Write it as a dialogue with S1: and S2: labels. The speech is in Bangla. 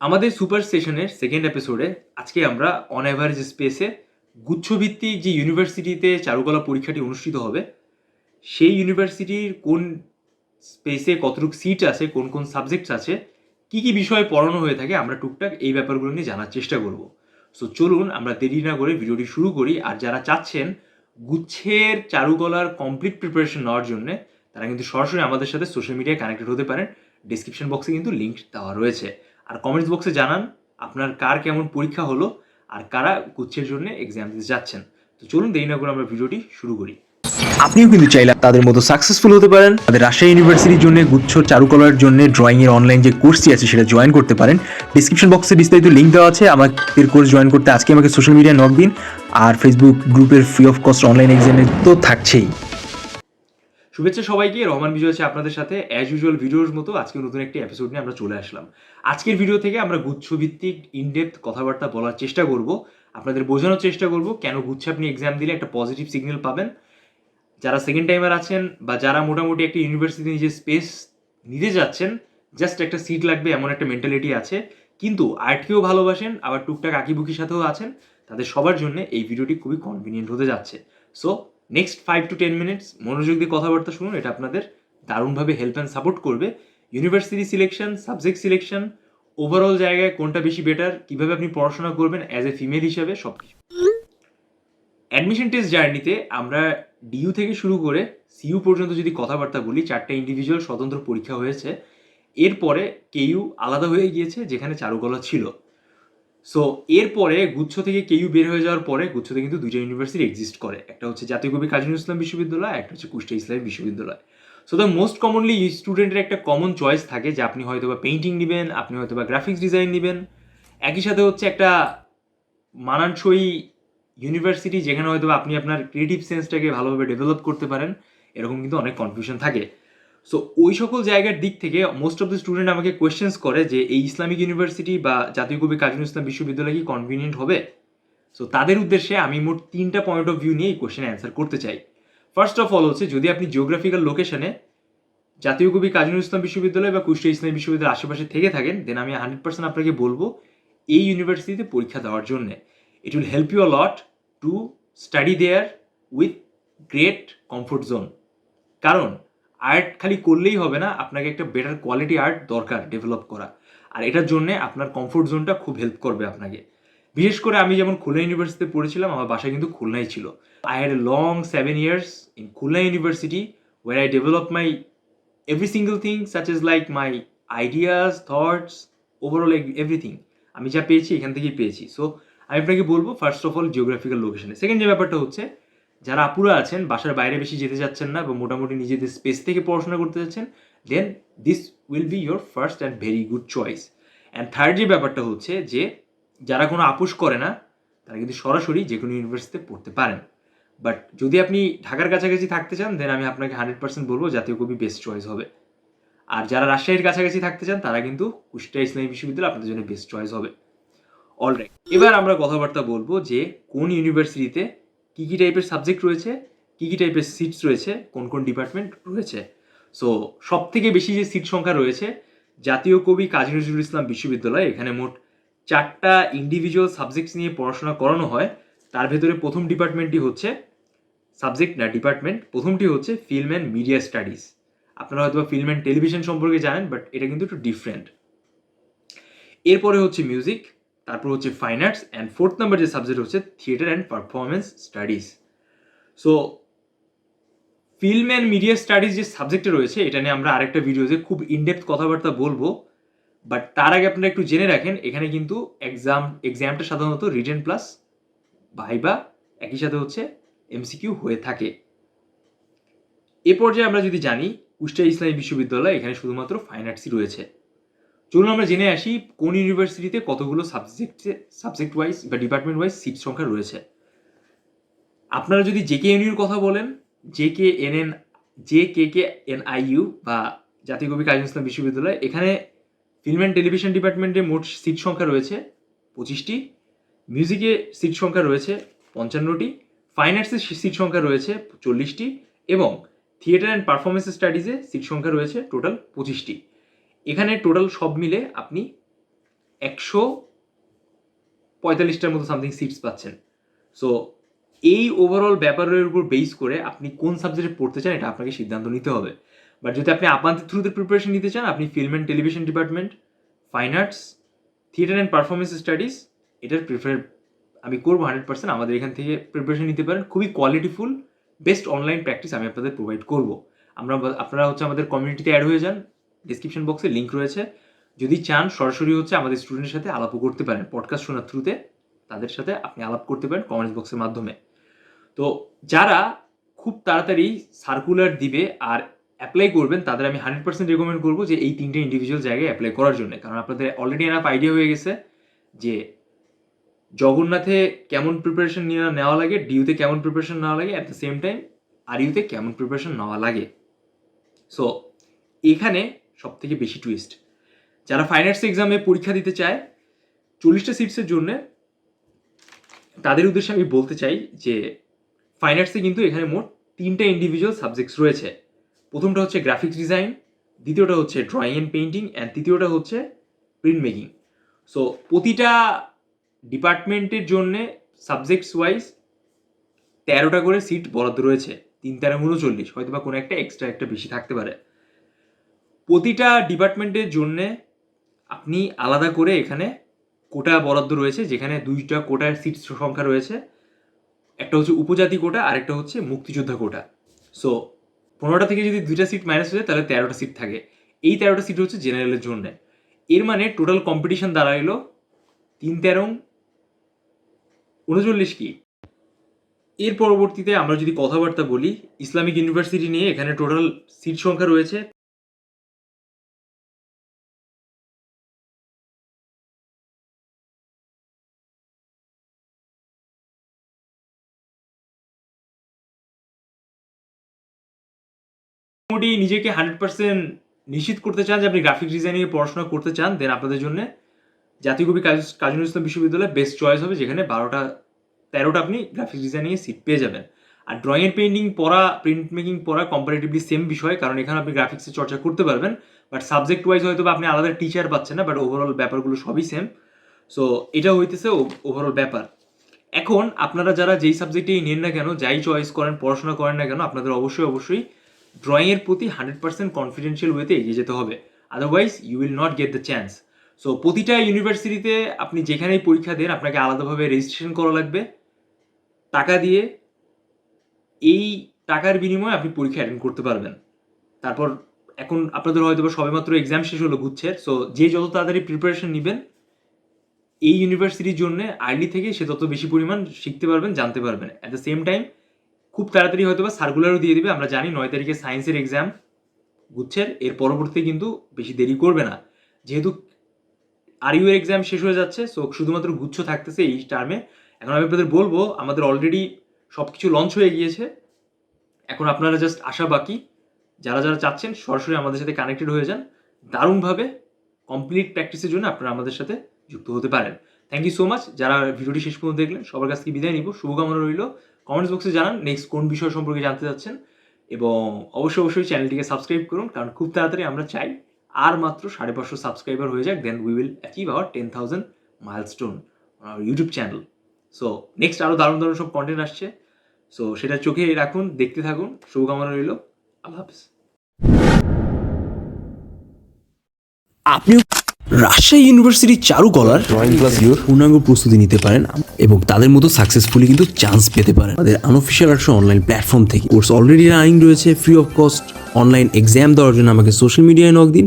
S1: আমাদের সুপার স্টেশনের সেকেন্ড এপিসোডে আজকে আমরা অন অ্যাভারেজ স্পেসে গুচ্ছভিত্তিক যে ইউনিভার্সিটিতে চারুকলা পরীক্ষাটি অনুষ্ঠিত হবে, সেই ইউনিভার্সিটির কোন স্পেসে কতটুকু সিট আছে, কোন কোন সাবজেক্টস আছে, কি কি বিষয়ে পড়ানো হয়ে থাকে আমরা টুকটাক এই ব্যাপারগুলো নিয়ে জানার চেষ্টা করব। সো চলুন আমরা দেরি না করে ভিডিওটি শুরু করি, আর যারা চাচ্ছেন গুচ্ছের চারুকলার কমপ্লিট প্রিপারেশন নেওয়ার জন্য, তারা কিন্তু সরাসরি আমাদের সাথে সোশ্যাল মিডিয়ায় কানেক্টেড হতে পারেন। ডিসক্রিপশন বক্সে কিন্তু লিঙ্ক দেওয়া রয়েছে। আর কমেন্টস বক্সে জানান আপনার কার কেমন পরীক্ষা হলো আর কারা গুচ্ছের জন্য এক্সাম দিতে যাচ্ছেন। তো চলুন দেরি না করে আমরা ভিডিওটি শুরু করি। আপনিও কিন্তু চাইলে তাদের মতো সাকসেসফুল হতে পারেন। তাদের রাজশাহী ইউনিভার্সিটির জন্য গুচ্ছ চারুকলার জন্য ড্রয়িং এর অনলাইন যে কোর্সটি আছে সেটা জয়েন করতে পারেন। ডিসক্রিপশন বক্সে বিস্তারিত লিঙ্ক দেওয়া আছে। আমাদের কোর্স জয়েন করতে আজকে আমাকে সোশ্যাল মিডিয়ায় নক দিন আর ফেসবুক গ্রুপের ফ্রি অফ কস্ট অনলাইন এক্সামে তো থাকছেই। শুভেচ্ছা সবাইকে, রহমান বিজয় আছে আপনাদের সাথে। অ্যাজ ইউজুয়াল ভিডিওর মতো আজকে নতুন একটি এপিসোড নিয়ে আমরা চলে আসলাম। আজকের ভিডিও থেকে আমরা গুচ্ছভিত্তিক ইনডেপথ কথাবার্তা বলার চেষ্টা করব। আপনাদের বোঝানোর চেষ্টা করব কেন গুচ্ছে আপনি এক্সাম দিলে একটা পজিটিভ সিগন্যাল পাবেন। যারা সেকেন্ড টাইমার আছেন বা যারা মোটামুটি একটা ইউনিভার্সিটি নিজের স্পেস নিতে যাচ্ছেন জাস্ট একটা সিট লাগবে, এমন একটা মেন্টালিটি আছে। কিন্তু আর্টকেও ভালোবাসেন, আবার টুকটাক আঁকিবুকির সাথেও আছেন। তাদের সবার জন্য এই ভিডিওটি খুবই কনভিনিয়েন্ট হতে যাচ্ছে। So next five to ten minutes মনোযোগ দিয়ে কথাবার্তা শুনুন, এটা আপনাদের দারুণভাবে হেল্প অ্যান্ড সাপোর্ট করবে। University selection subject selection overall জায়গায় কোনটা বেশি বেটার কীভাবে আপনি পড়াশোনা করবেন অ্যাজ এ ফিমেল হিসাবে সব কিছু অ্যাডমিশন টেস্ট জার্নিতে আমরা ডিইউ থেকে শুরু করে সিইউ পর্যন্ত যদি কথাবার্তা বলি, চারটে ইন্ডিভিজুয়াল স্বতন্ত্র পরীক্ষা হয়েছে। এরপরে কেইউ আলাদা হয়ে গিয়েছে, যেখানে চারুকলা ছিল। সো এরপরে গুচ্ছ থেকে কেইউ বের হয়ে যাওয়ার পরে গুচ্ছতে কিন্তু দুইটা ইউনিভার্সিটি এক্সিস্ট করে। একটা হচ্ছে জাতীয় কবি কাজী ইসলাম বিশ্ববিদ্যালয়, একটা হচ্ছে কুষ্টিয়া ইসলামী বিশ্ববিদ্যালয়। সো দ্য মোস্ট কমনলি স্টুডেন্টের একটা কমন চয়েস থাকে যে আপনি হয়তো বা পেন্টিং নেবেন, আপনি হয়তো বা গ্রাফিক্স ডিজাইন নেবেন। একই সাথে হচ্ছে একটা মানানসই ইউনিভার্সিটি যেখানে হয়তো আপনি আপনার ক্রিয়েটিভ সেন্সটাকে ভালোভাবে ডেভেলপ করতে পারেন। এরকম কিন্তু অনেক কনফিউশন থাকে। সো ওই সকল জায়গার দিক থেকে মোস্ট অফ দ্য স্টুডেন্ট আমাকে কোয়েশ্চেন্স করে যে এই ইসলামিক ইউনিভার্সিটি বা জাতীয় কবি কাজী ইসলাম বিশ্ববিদ্যালয় কি কনভিনিয়েন্ট হবে? সো তাদের উদ্দেশ্যে আমি মোট তিনটা পয়েন্ট অফ ভিউ নিয়ে এই কোয়েশ্চেন অ্যান্সার করতে চাই। ফার্স্ট অফ অল হচ্ছে, যদি আপনি জিওগ্রাফিক্যাল লোকেশনে জাতীয় কবি কাজী ইসলাম বিশ্ববিদ্যালয় বা কুষ্টিয়া ইসলামী বিশ্ববিদ্যালয়ের আশেপাশে থেকে থাকেন দেন আমি হান্ড্রেড পার্সেন্ট আপনাকে বলব, এই ইউনিভার্সিটিতে পরীক্ষা দেওয়ার জন্যে। It will help you lot to study there with great comfort zone কারণ আর্ট খালি করলেই হবে না, আপনাকে একটা বেটার কোয়ালিটি আর্ট দরকার ডেভেলপ করা। আর এটার জন্যে আপনার কমফোর্ট জোনটা খুব হেল্প করবে আপনাকে। বিশেষ করে আমি যেমন খুলনা ইউনিভার্সিটিতে পড়েছিলাম, আমার বাসা কিন্তু খুলনাই ছিল। I had a long seven years in Khulna university where I develop my every single thing such is like my ideas thoughts overall everything আমি যা পেয়েছি, এখান থেকেই পেয়েছি। সো আমি আপনাকে বলব ফার্স্ট অফ অল জিওগ্রাফিক্যাল লোকেশনে সেকেন্ড যে ব্যাপারটা হচ্ছে যারা আপুরা আছেন, বাসার বাইরে বেশি যেতে যাচ্ছেন না বা মোটামুটি নিজেদের স্পেস থেকে পড়াশোনা করতে যাচ্ছেন then this will be your first and very good choice and third যে ব্যাপারটা হচ্ছে যে, যারা কোনো আপোষ করে না, তারা কিন্তু সরাসরি যে কোনো ইউনিভার্সিটিতে পড়তে পারেন। বাট যদি আপনি ঢাকার কাছাকাছি থাকতে চান দেন আমি আপনাকে হান্ড্রেড পার্সেন্ট বলব জাতীয় কবি বেস্ট চয়েস হবে। আর যারা রাজশাহীর কাছাকাছি থাকতে চান, তারা কিন্তু কুষ্টিয়া ইসলামী বিশ্ববিদ্যালয় আপনাদের জন্য বেস্ট চয়েস হবে। অলরাইট এবার আমরা কথাবার্তা বলব যে কোন ইউনিভার্সিটিতে কী কী টাইপের সাবজেক্ট রয়েছে, কী কী টাইপের সিটস রয়েছে, কোন কোন ডিপার্টমেন্ট রয়েছে। সো সব থেকে বেশি যে সিট সংখ্যা রয়েছে, জাতীয় কবি কাজী নজরুল ইসলাম বিশ্ববিদ্যালয়, এখানে মোট চারটা ইন্ডিভিজুয়াল সাবজেক্টস নিয়ে পড়াশোনা করানো হয়। তার ভেতরে প্রথম ডিপার্টমেন্টটি হচ্ছে সাবজেক্ট না ডিপার্টমেন্ট প্রথমটি হচ্ছে ফিল্ম অ্যান্ড মিডিয়া স্টাডিজ আপনারা হয়তো ফিল্ম অ্যান্ড টেলিভিশন সম্পর্কে জানেন বাট এটা কিন্তু একটু ডিফারেন্ট এরপরে হচ্ছে মিউজিক তারপর হচ্ছে fine arts and fourth number যে সাবজেক্ট হচ্ছে theatre and performance studies so film and media studies যে সাবজেক্টে রয়েছে, এটা নিয়ে আমরা আরেকটা ভিডিওতে খুব ইনডেপথ কথাবার্তা বলব। বাট তার আগে আপনারা একটু জেনে রাখেন, এখানে কিন্তু এক্সাম এক্সামটা সাধারণত রিটেন প্লাস ভাইবা একই সাথে হচ্ছে এমসিকিউ হয়ে থাকে। এ পর্যায়ে আমরা যদি জানি কুষ্টিয়া ইসলামী বিশ্ববিদ্যালয় এখানে শুধুমাত্র ফাইন আর্টসই রয়েছে। চলুন আমরা জেনে আসি কোন ইউনিভার্সিটিতে কতগুলো সাবজেক্টে সাবজেক্ট ওয়াইজ বা ডিপার্টমেন্ট ওয়াইজ সিট সংখ্যা রয়েছে। আপনারা যদি জে কে এনইউর কথা বলেন J K N N J K K N I U বা জাতীয় কবি কাজী ইসলাম বিশ্ববিদ্যালয়, এখানে ফিল্ম অ্যান্ড টেলিভিশন ডিপার্টমেন্টে মোট সিট সংখ্যা রয়েছে পঁচিশটি মিউজিকে সিট সংখ্যা রয়েছে পঞ্চান্নটি ফাইন আর্টসের সিট সংখ্যা রয়েছে চল্লিশটি এবং থিয়েটার অ্যান্ড পারফরমেন্স স্টাডিজে সিট সংখ্যা রয়েছে টোটাল পঁচিশটি। এখানে টোটাল সব মিলে আপনি একশো পঁয়তাল্লিশটার মতো সামথিং সিটস পাচ্ছেন। সো এই ওভারঅল ব্যাপারের উপর বেস করে আপনি কোন সাবজেক্টে পড়তে চান, এটা আপনাকে সিদ্ধান্ত নিতে হবে। বাট যদি আপনি আপান্তের থ্রুতে প্রিপারেশন নিতে চান, আপনি film and television department fine arts theatre and performance studies এটার প্রিফার আমি করব হান্ড্রেড পার্সেন্ট আমাদের এখান থেকে প্রিপারেশন নিতে পারেন। খুবই কোয়ালিটিফুল বেস্ট অনলাইন প্র্যাকটিস আমি আপনাদের প্রোভাইড করব। আমরা আপনারা হচ্ছে আমাদের কমিউনিটিতে অ্যাড হয়ে যান। ডিসক্রিপশন বক্সে লিঙ্ক রয়েছে। যদি চান, সরাসরি হচ্ছে আমাদের স্টুডেন্টের সাথে আলাপও করতে পারেন। পডকাস্ট শোনার থ্রুতে তাদের সাথে আপনি আলাপ করতে পারেন কমেন্টস বক্সের মাধ্যমে। তো যারা খুব তাড়াতাড়ি সার্কুলার দিবে আর অ্যাপ্লাই করবেন, তাদের আমি হান্ড্রেড পার্সেন্ট রেকমেন্ড করব যে এই তিনটে ইন্ডিভিজুয়াল জায়গায় অ্যাপ্লাই করার জন্য। কারণ আপনাদের অলরেডি এনাফ আইডিয়া হয়ে গেছে যে জগন্নাথে কেমন প্রিপারেশন নেওয়া লাগে ডিউতে কেমন প্রিপারেশন নেওয়া লাগে অ্যাট দ্য সেম টাইম আর ইউতে কেমন প্রিপারেশন নেওয়া লাগে। সো এখানে সব থেকে বেশি টুইস্ট যারা ফাইন আর্টস এক্সামে পরীক্ষা দিতে চায়, চল্লিশটা সিটসের জন্য তাদের উদ্দেশ্যে আমি বলতে চাই যে ফাইন আর্টসে কিন্তু এখানে মোট তিনটা ইন্ডিভিজুয়াল সাবজেক্টস রয়েছে। প্রথমটা হচ্ছে গ্রাফিক্স ডিজাইন দ্বিতীয়টা হচ্ছে ড্রয়িং অ্যান্ড পেইন্টিং অ্যান্ড তৃতীয়টা হচ্ছে প্রিন্ট মেকিং সো প্রতিটা ডিপার্টমেন্টের জন্যে সাবজেক্টস ওয়াইজ তেরোটা করে সিট বরাদ্দ রয়েছে। তিন তেরো উনচল্লিশ হয়তো বা কোনো একটা এক্সট্রা একটা বেশি থাকতে পারে। প্রতিটা ডিপার্টমেন্টের জন্যে আপনি আলাদা করে এখানে কোটা বরাদ্দ রয়েছে, যেখানে দুইটা কোটার সিট সংখ্যা রয়েছে। একটা হচ্ছে উপজাতি কোটা আর একটা হচ্ছে মুক্তিযোদ্ধা কোটা। সো পনেরোটা থেকে যদি দুইটা সিট মাইনাস হয়ে যায়, তাহলে তেরোটা সিট থাকে। এই তেরোটা সিট হচ্ছে জেনারেলের জন্য। এর মানে টোটাল কম্পিটিশন দাঁড়াইলো তিন তেরো উনচল্লিশ কি। এর পরবর্তীতে আমরা যদি কথাবার্তা বলি, ইসলামিক ইউনিভার্সিটি নিয়ে এখানে টোটাল সিট সংখ্যা রয়েছে মোটামুটি নিজেকে হান্ড্রেড পার্সেন্ট নিশ্চিত করতে চান যে আপনি গ্রাফিক ডিজাইনিংয়ে পড়াশোনা করতে চান দেন আপনাদের জন্য জাতীয় কবি কাজী নজরুল ইসলাম বিশ্ববিদ্যালয় বেস্ট চয়েস হবে, যেখানে বারোটা, তেরোটা আপনি গ্রাফিক ডিজাইনিংয়ে সিট পেয়ে যাবেন। আর ড্রয়িং এন্ড পেন্টিং পড়া প্রিন্ট মেকিং পড়া কম্পারেটিভলি সেম বিষয়, কারণ এখানে আপনি গ্রাফিক্সের চর্চা করতে পারবেন বাট সাবজেক্ট ওয়াইজ হয়তো আপনি আলাদা টিচার পাচ্ছেন না বাট ওভারঅল ব্যাপারগুলো সবই সেম সো এটা হইতেছে ওভারঅল ব্যাপার। এখন আপনারা যারা যেই সাবজেক্টেই নেন না কেন, যাই চয়েস করেন, পড়াশোনা করেন না কেন, আপনাদের অবশ্যই অবশ্যই ড্রয়িংয়ের প্রতি হান্ড্রেড পার্সেন্ট কনফিডেন্সিয়াল ওয়েতে এগিয়ে যেতে হবে। Otherwise you will not get the chance so প্রতিটা ইউনিভার্সিটিতে আপনি যেখানেই পরীক্ষা দেন, আপনাকে আলাদাভাবে রেজিস্ট্রেশন করা লাগবে। টাকা দিয়ে এই টাকার বিনিময়ে আপনি পরীক্ষা অ্যাটেন্ড করতে পারবেন। তারপর এখন আপনাদের হয়তো সবেমাত্র এক্সাম শেষ হলো গুচ্ছের সো যে যত তাড়াতাড়ি প্রিপারেশন নেবেন, এই ইউনিভার্সিটির জন্য আর্লি থেকে সে তত বেশি পরিমাণ শিখতে পারবেন, জানতে পারবেন। অ্যাট দ্য সেম টাইম খুব তাড়াতাড়ি হয়তো বা সার্কুলারও দিয়ে দেবে, আমরা জানি নয় তারিখে সায়েন্সের এক্সাম গুচ্ছের, এর পরবর্তী কিন্তু বেশি দেরি করবে না। যেহেতু আর ইউ এক্সাম শেষ হয়ে যাচ্ছে সো শুধুমাত্র গুচ্ছ থাকতেছে এই টার্মে এখন আমি আপনাদের বলব, আমাদের অলরেডি সব কিছু লঞ্চ হয়ে গিয়েছে। এখন আপনারা জাস্ট আসা বাকি। যারা যারা চাচ্ছেন, সরাসরি আমাদের সাথে কানেক্টেড হয়ে যান। দারুণভাবে কমপ্লিট প্র্যাকটিসের জন্য আপনারা আমাদের সাথে যুক্ত হতে পারেন। থ্যাংক ইউ সো মাচ যারা ভিডিওটি শেষ পর্যন্ত দেখলেন, সবার কাছ থেকে বিদায় নিব। শুভকামনা রইল। কমেন্টস বক্সে জানান নেক্সট কোন বিষয় সম্পর্কে জানতে চাচ্ছেন, এবং অবশ্যই অবশ্যই চ্যানেলটিকে সাবস্ক্রাইব করুন, কারণ খুব তাড়াতাড়ি আমরা চাই আর মাত্র সাড়ে পাঁচশো সাবস্ক্রাইবার হয়ে যাক then we will achieve our ten thousand milestone YouTube channel so next আরও দারুণ দারুণ সব কন্টেন্ট আসছে। সো সেটা চোখে রাখুন, দেখতে থাকুন, শুভকামনা রইল, আল্লাহ হাফিজ।
S2: আপনিও রাজশাহী ইউনিভার্সিটির চারুকলার ড্রয়িং ক্লাস পূর্ণাঙ্গ প্রস্তুতি নিতে পারেন এবং তাদের মতো সাকসেসফুলি কিন্তু চান্স পেতে পারেন। তাদের আনঅফিসিয়াল আর্টস অনলাইন প্ল্যাটফর্ম থেকে। কোর্স অলরেডি রানিং রয়েছে free of cost online exam দেওয়ার জন্য আমাকে সোশ্যাল মিডিয়ায় নক দিন।